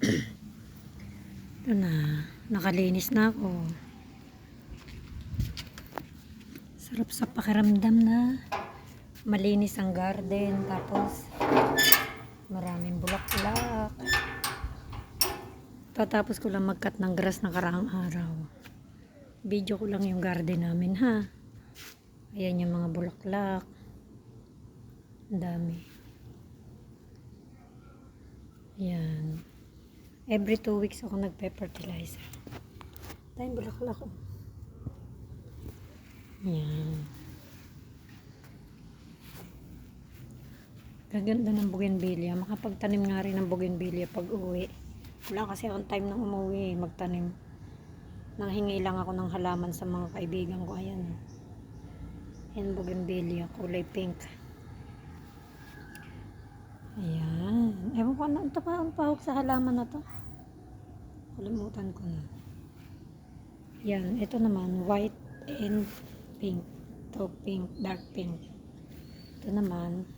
Ito na. Nakalinis na ako. Sarap sa pakiramdam na malinis ang garden. Tapos maraming bulaklak. Tatapos ko lang mag-cut ng grass na karaang araw. Video ko lang yung garden namin ha. Ayan yung mga bulaklak. Ang dami. Yan. Every two weeks ako nagpe-fertilizer. Tayong bulaklak ko. Yan. Gaganda ng bougainvillea. Makapagtanim nga rin ng bougainvillea pag uwi. Wala kasi akong time nang umuwi magtanim. Nanghingi lang ako ng halaman sa mga kaibigan ko. Ayan. Yan bougainvillea. Kulay pink. Ayan. Ewan ko ano, pa ang sa halaman na to. Kalimutan ko na. Yan. Ito naman, white and pink. Ito pink, dark pink. Ito naman,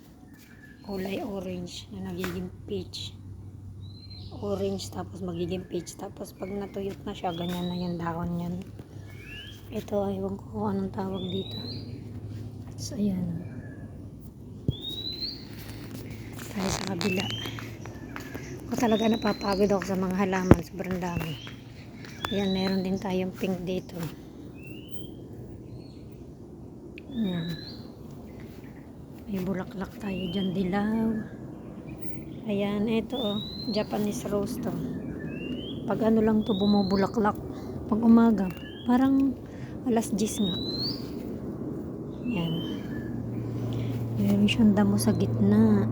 kulay orange na nagiging peach. Orange tapos magiging peach. Tapos pag natuyot na siya, ganyan na yung dahon niyan. Ito, ewan ko kung anong tawag dito. So, ayan tayo sa kabila. Ako talaga napapagod ako sa mga halaman. Sobrang dami. Ayan, meron din tayong pink dito. Ayan. May bulaklak tayo dyan, dilaw. Ayan, ito oh. Japanese rose to. Pag ano lang to bumubulaklak. Pag umaga. Parang alas 10 nga. Ayan. Meron siyang damo sa gitna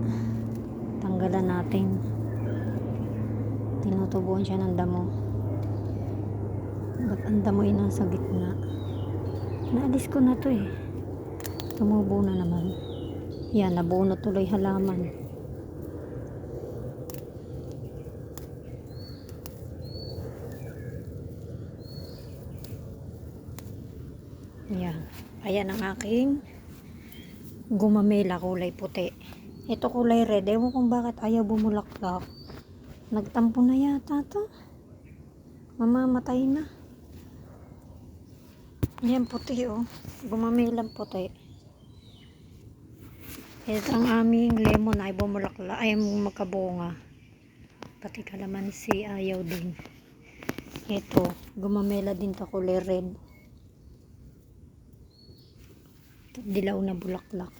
tanggalan natin tinutubuan siya ng damo. Ba't ang damo ay nasa gitna? Naalis ko na to eh. Tumubo na naman. Yan nabuo na tuloy halaman. Yan. Ayan ang aking gumamela kulay puti. Ito kulay red. Ewan kung bakit ayaw bumulaklak. Nagtampo na yata to. Mamamatay na. Yan puti oh. Gumamilang puti. Ito ang aming lemon ay bumulaklak. Ay magkabunga. Pati kalamansi ayaw din. Ito. Gumamela din to kulay red. Dilaw na bulaklak.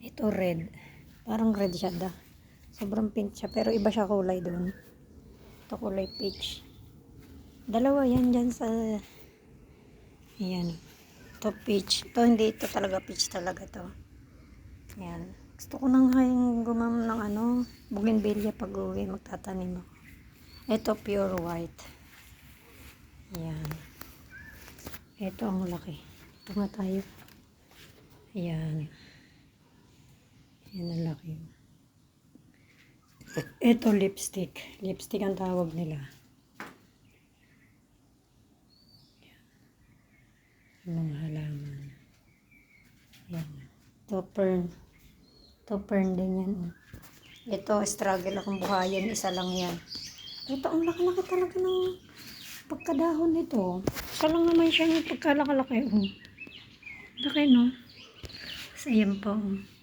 Ito red. Parang red siya da. Sobrang pink siya. Pero iba siya kulay doon. Ito kulay peach. Dalawa yan dyan sa... Ayan. Ito peach. Ito hindi ito talaga peach talaga to. Ayan. Gusto ko nang hayang gumam ng ano, bougainvillea pag uwi. Magtatanim ako. Ito pure white. Ayan. Ito ang laki. Ito nga tayo. Ayan. Yan ang laki. Ito lipstick. Lipstick ang tawag nila. Mga halaman. Yan. Ito fern din yan. Ito, struggle akong buhayin. Isa lang yan. Ito, ang laki-laki talaga ng pagkadahon nito. Isa lang naman siya yung pagkalakalaki. Oh. Laki, no? Sa yan po. Oh.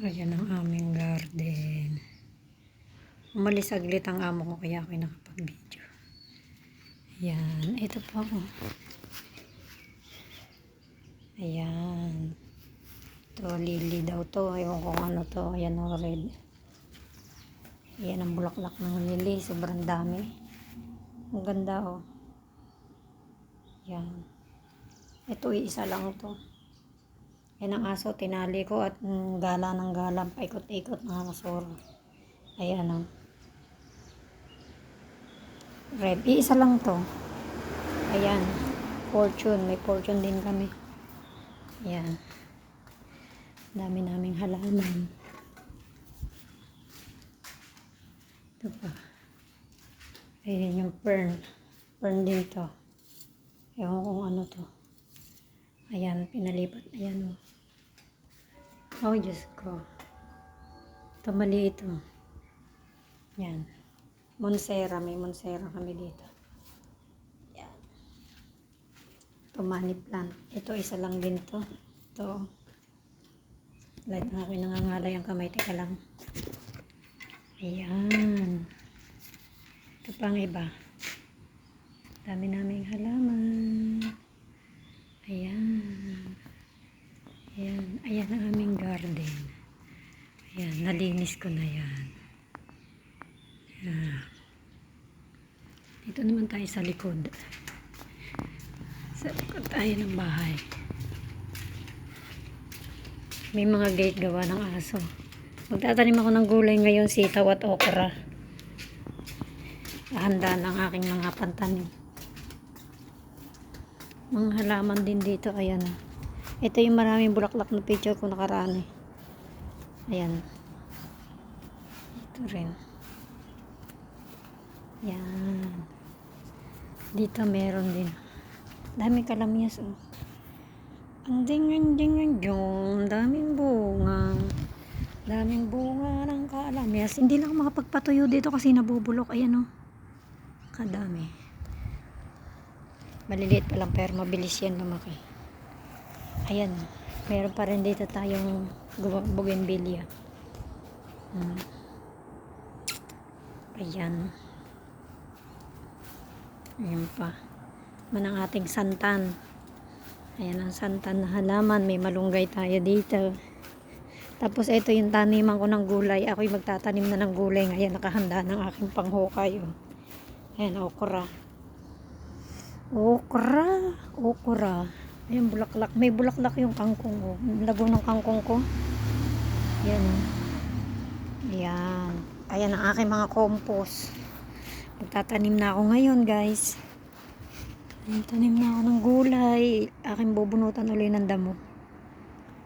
Ayan ang aming garden. Umalis saglit ang amo ko kaya ako nakapag-video. Ayan. Ito po. oh. Ayan. Ito, lily daw to. Ewan ko ano to. Ayan ang red. Ayan ang bulaklak ng lily. Sobrang dami. Ang ganda oh. Ayan. Ito, isa lang to. Yan ang aso, tinali ko at mm, gala ng gala, paikot-ikot mga kasoro. Ayan o. Red, iisa lang to. Ayan, fortune, may fortune din kami. Ayan. Dami naming halaman. Ito pa. Ayan yung fern. Fern din to. Ewan kung ano to. Ayan, pinalipat. Ayan, oh. Oh, Diyos ko. Ito, mali ito. Yan. Monsera. May Monsera kami dito. Yan. Ito, money plant. Ito, isa lang din to. Ito. Light na ako nangangalay ang kamay. Teka lang. Ayan. Ito pang iba. Dami naming halaman. Ayan. Ayan. Ayan ang aming garden. Nalinis ko na yan. Ayan. Dito naman tayo sa likod. Sa likod tayo ng bahay. May mga gate gawa ng aso. Magtatanim ako ng gulay ngayon, sitaw at okra. Handa ng aking mga pantanim. Mga halaman din dito, ayan. Ito yung maraming bulaklak na picture ko nakaraan eh. Ayan. Ito rin. Yan. Dito meron din. Dami kalamyas oh. Ang ding ding ding daming bunga. Daming bunga ng kalamyas. Hindi lang makapagpatuyo dito kasi nabubulok. Ayan oh. Kadami. Maliliit pa lang pero mabilis yan lumaki. Ayan. Meron pa rin dito tayong bougainvillea. Hmm. Ayan. Ayan pa. Man ang ating santan. Ayan ang santan na halaman. May malunggay tayo dito. Tapos ito yung taniman ko ng gulay. Ako'y magtatanim na ng gulay ngayon. Nakahanda ng aking panghukay. Oh. Ayan, okra. Okra. Okra. Ayan, bulaklak. May bulaklak yung kangkong ko. Ang Lago ng kangkong ko. Ayan. oh. Ayan. Ayan ang aking mga compost. Magtatanim na ako ngayon, guys. Tanim na ako ng gulay. Aking bubunutan uli ng damo.